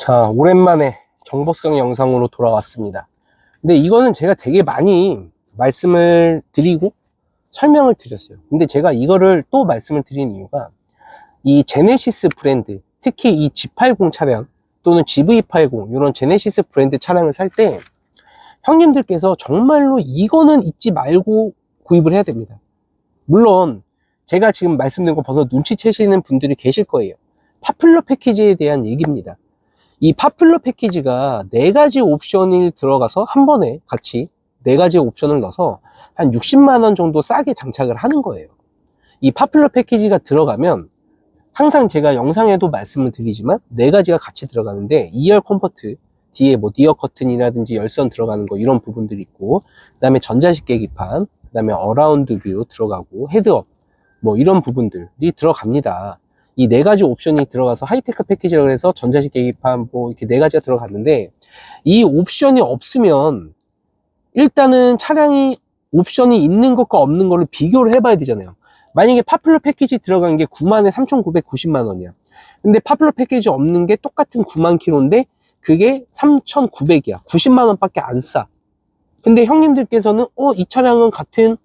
자, 오랜만에 정보성 영상으로 돌아왔습니다. 근데 이거는 제가 되게 많이 말씀을 드리고 설명을 드렸어요. 근데 제가 이거를 또 말씀을 드린 이유가 이 제네시스 브랜드, 특히 이 G80 차량 또는 GV80 이런 제네시스 브랜드 차량을 살 때 형님들께서 정말로 이거는 잊지 말고 구입을 해야 됩니다. 물론 제가 지금 말씀드린 거 벌써 눈치채시는 분들이 계실 거예요. 파플러 패키지에 대한 얘기입니다. 이 파플러 패키지가 네 가지 옵션이 들어가서 한 번에 같이 네 가지 옵션을 넣어서 한 60만 원 정도 싸게 장착을 하는 거예요. 이 파플러 패키지가 들어가면 항상 제가 영상에도 말씀을 드리지만 네 가지가 같이 들어가는데 2열 컴포트 뒤에 뭐 니어 커튼이라든지 열선 들어가는 거 이런 부분들이 있고 그다음에 전자식 계기판 그다음에 어라운드 뷰 들어가고 헤드업 뭐 이런 부분들이 들어갑니다. 이 네 가지 옵션이 들어가서 하이테크 패키지라고 해서 전자식 계기판 뭐 이렇게 네 가지가 들어갔는데 이 옵션이 없으면 일단은 차량이 옵션이 있는 것과 없는 거를 비교를 해봐야 되잖아요. 만약에 파플러 패키지 들어간 게 9만에 3,990만 원이야. 근데 파플러 패키지 없는 게 똑같은 9만 킬로인데 그게 3,900이야. 90만 원밖에 안 싸. 근데 형님들께서는 어 이 차량은 같은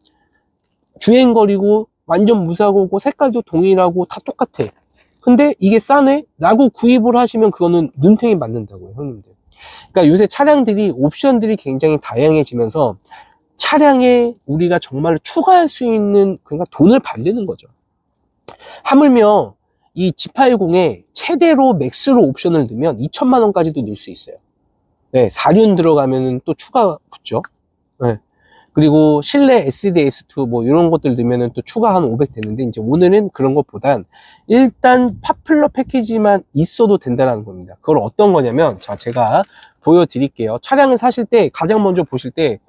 주행거리고 완전 무사고고 색깔도 동일하고 다 똑같아. 근데 이게 싸네? 라고 구입을 하시면 그거는 눈탱이 맞는다고요, 형님들. 그러니까 요새 차량들이 옵션들이 굉장히 다양해지면서 차량에 우리가 정말로 추가할 수 있는 그러니까 돈을 받는 거죠. 하물며 이 G80에 최대로 맥스로 옵션을 넣으면 2천만 원까지도 넣을 수 있어요. 네, 4륜 들어가면은 또 추가 붙죠. 네. 그리고 실내 SDS2 뭐 이런 것들 넣으면은 또 추가 한 500 되는데 이제 오늘은 그런 것보단 일단 파플러 패키지만 있어도 된다는 겁니다. 그걸 어떤 거냐면 자 제가 보여드릴게요. 차량을 사실 때 가장 먼저 보실 때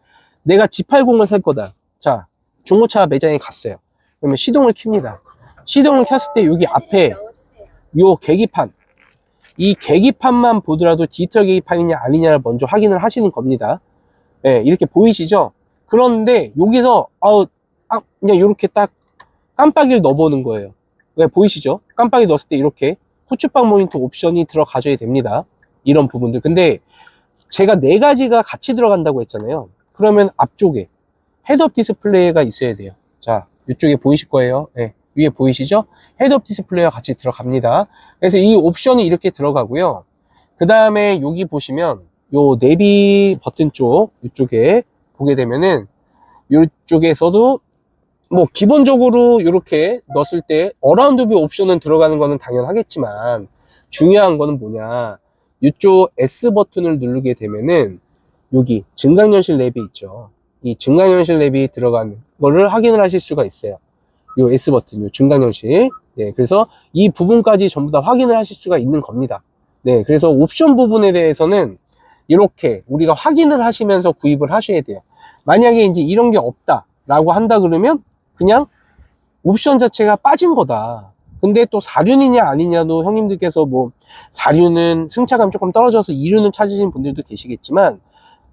내가 G80을 살 거다. 자 중고차 매장에 갔어요. 그러면 시동을 켭니다. 시동을 켰을 때 여기 앞에 요 계기판 이 계기판만 보더라도 디지털 계기판이냐 아니냐를 먼저 확인을 하시는 겁니다. 예, 이렇게 보이시죠? 그런데 여기서 아우 아, 그냥 이렇게 딱 깜빡이를 넣어보는 거예요. 왜 보이시죠? 깜빡이 넣었을 때 이렇게 후추방 모니터 옵션이 들어가줘야 됩니다. 이런 부분들. 근데 제가 네 가지가 같이 들어간다고 했잖아요. 그러면 앞쪽에 헤드업 디스플레이가 있어야 돼요. 자, 이쪽에 보이실 거예요. 예, 위에 보이시죠? 헤드업 디스플레이가 같이 들어갑니다. 그래서 이 옵션이 이렇게 들어가고요. 그 다음에 여기 보시면 요 내비 버튼 쪽 이쪽에 보게 되면은 이쪽에서도 뭐 기본적으로 이렇게 넣었을 때 어라운드 뷰 옵션은 들어가는 거는 당연하겠지만 중요한 거는 뭐냐? 이쪽 S 버튼을 누르게 되면은 여기 증강현실 랩이 있죠. 이 증강현실 랩이 들어가는 거를 확인을 하실 수가 있어요. 요 S 버튼 요 증강현실. 네 그래서 이 부분까지 전부 다 확인을 하실 수가 있는 겁니다. 네 그래서 옵션 부분에 대해서는 이렇게 우리가 확인을 하시면서 구입을 하셔야 돼요. 만약에 이제 이런 게 없다라고 한다 그러면 그냥 옵션 자체가 빠진 거다. 근데 또 4륜이냐 아니냐도 형님들께서 뭐 4륜은 승차감 조금 떨어져서 2륜을 찾으신 분들도 계시겠지만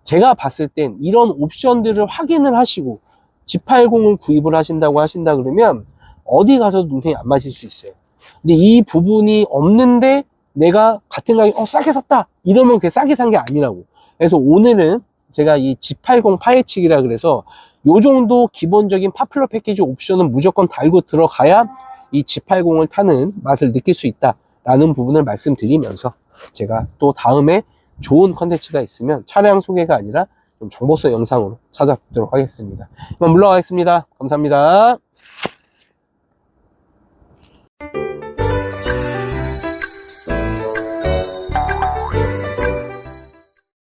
제가 봤을 땐 이런 옵션들을 확인을 하시고 G80을 구입을 하신다고 하신다 그러면 어디 가서도 눈탱이 안 맞을 수 있어요. 근데 이 부분이 없는데 내가 같은 가격 어 싸게 샀다 이러면 그게 싸게 산 게 아니라고 그래서 오늘은 제가 이 G80 파헤치기라 그래서 요 정도 기본적인 파플러 패키지 옵션은 무조건 달고 들어가야 이 G80을 타는 맛을 느낄 수 있다 라는 부분을 말씀드리면서 제가 또 다음에 좋은 컨텐츠가 있으면 차량 소개가 아니라 좀 정보성 영상으로 찾아뵙도록 하겠습니다. 그럼 물러가겠습니다. 감사합니다.